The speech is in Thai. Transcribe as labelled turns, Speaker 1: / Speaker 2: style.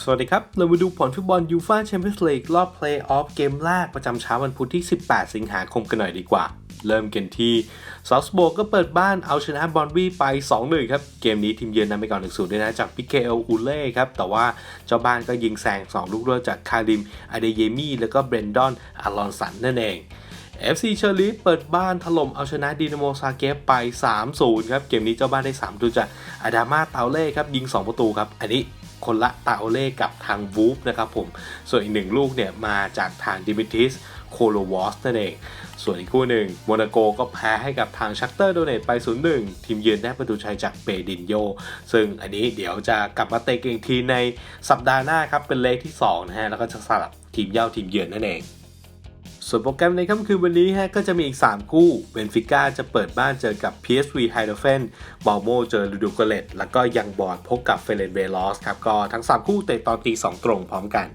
Speaker 1: สวัสดีครับ เรามาดูผลฟุตบอลยูฟ a แชมเปี้ยนส์ลีกรอบเพลย์ออฟเกมแรกประจำเช้าวันพุธที่ 18 สิงหาคมกันหน่อยดีกว่า เริ่มกันที่ซอสโบก็เปิดบ้านเอาชนะบอลวีไป 2-1 ครับ เกมนี้ทีมเยือนนำไปก่อน1-0ด้วยนะจากพิเคเอลอูเล่ครับ แต่ว่าเจ้าบ้านก็ยิงแซง 2 ลูกด้วยจากคาริมอเดเยมี่แล้วก็เบรนดอนอลอนสันนั่นเอง FC เชอร์ลีฟเปิดบ้านถล่มเอาชนะดีนาโมซาเกฟไป 3-0 ครับ เกมนี้เจ้าบ้านได้3ประตูจากอาดามาเตาเล่ครับ ยิง 2 ประตูครับ อันนี้คนละเตาเล่กับทางวูฟนะครับผม ส่วนอีกหนึ่งลูกเนี่ยมาจากทางดิมิทิสโคโลวอสนั่นเอง ส่วนอีกคู่หนึ่งโมนาโกก็แพ้ให้กับทางชักเตอร์โดเนตไป 0-1 ทีมเยือนได้ประตูชัยจากเปดินโย ซึ่งอันนี้เดี๋ยวจะกลับมาเตะกันอีกทีในสัปดาห์หน้าครับเป็นเลขที่2นะฮะแล้วก็จะสลับทีมเย่าทีมเยือนนั่นเอง ส่วนโปรแกรมในค่ำคืนวันนี้ฮะก็จะมีอีก 3 คู่เบนฟิก้าจะเปิดบ้านเจอกับ PSV h i d e f e n บอลโมเจอลูดูโกเลตแล้วก็ยังบอร์ดพบกับเฟเรนเบลอสครับก็ทั้ง 3 คู่เตะตอนตี2ตรงพร้อมกัน